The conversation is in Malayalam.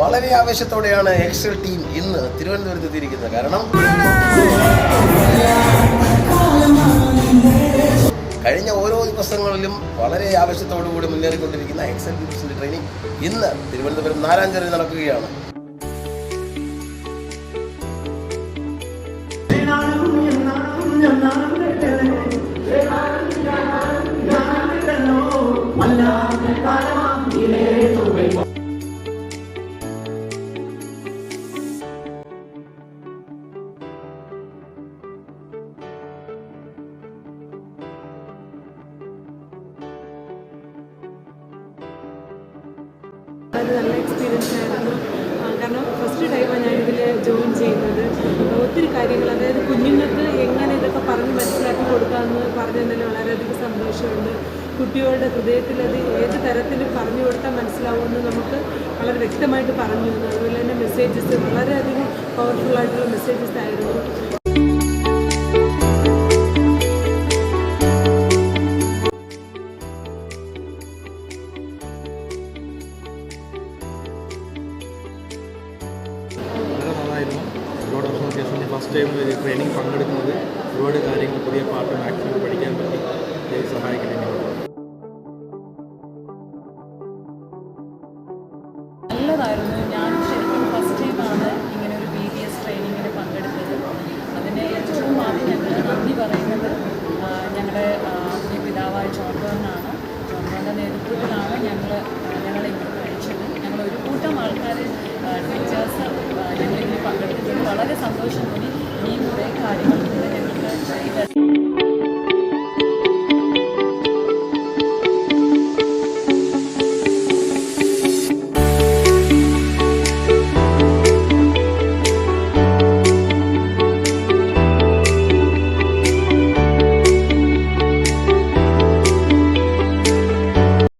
വളരെ ആവേശത്തോടെയാണ് എക്സൽ ടീം ഇന്ന് തിരുവനന്തപുരത്ത് എത്തിയിരിക്കുന്നത്. കാരണം കഴിഞ്ഞ ഓരോ ദിവസങ്ങളിലും വളരെ ആവേശത്തോടു കൂടി മുന്നേറിക്കൊണ്ടിരിക്കുന്ന എക്സൽ ടീംസിന്റെ ട്രെയിനിങ് ഇന്ന് തിരുവനന്തപുരം നാലാഞ്ചേരി നടക്കുകയാണ്. അത് നല്ല എക്സ്പീരിയൻസ് ആയിരുന്നു. കാരണം ഫസ്റ്റ് ടൈമാണ് ഞാനിതിൽ ജോയിൻ ചെയ്യുന്നത്. ഒത്തിരി കാര്യങ്ങൾ അതായത് കുഞ്ഞുങ്ങൾക്ക് എങ്ങനെ ഇതൊക്കെ പറഞ്ഞ് മനസ്സിലാക്കി കൊടുക്കാമെന്ന് പറഞ്ഞു തന്നതിൽ വളരെയധികം സന്തോഷമുണ്ട്. കുട്ടികളുടെ ഹൃദയത്തിൽ അത് ഏത് തരത്തിൽ പറഞ്ഞു കൊടുത്താൽ മനസ്സിലാവുമെന്ന് നമുക്ക് വളരെ വ്യക്തമായിട്ട് പറഞ്ഞു തന്നു. അതുപോലെ തന്നെ മെസ്സേജസ് വളരെയധികം പവർഫുൾ ആയിട്ടുള്ള മെസ്സേജസ് ആയിരുന്നു. വർഷങ്ങൾക്ക് ശേഷം ഞാൻ ഫസ്റ്റ് ടൈം ഒരു ട്രെയിനിങ് പങ്കെടുക്കുന്നത് ഒരുപാട് കാര്യങ്ങൾ പുതിയ പാട്ട് മാക്സിമം പഠിക്കാൻ പറ്റി. സഹായിക്കണേ നല്ലതായിരുന്നു. സന്തോഷം. തോന്നി ഇനിയും കുറേ കാര്യങ്ങൾ കൂടെ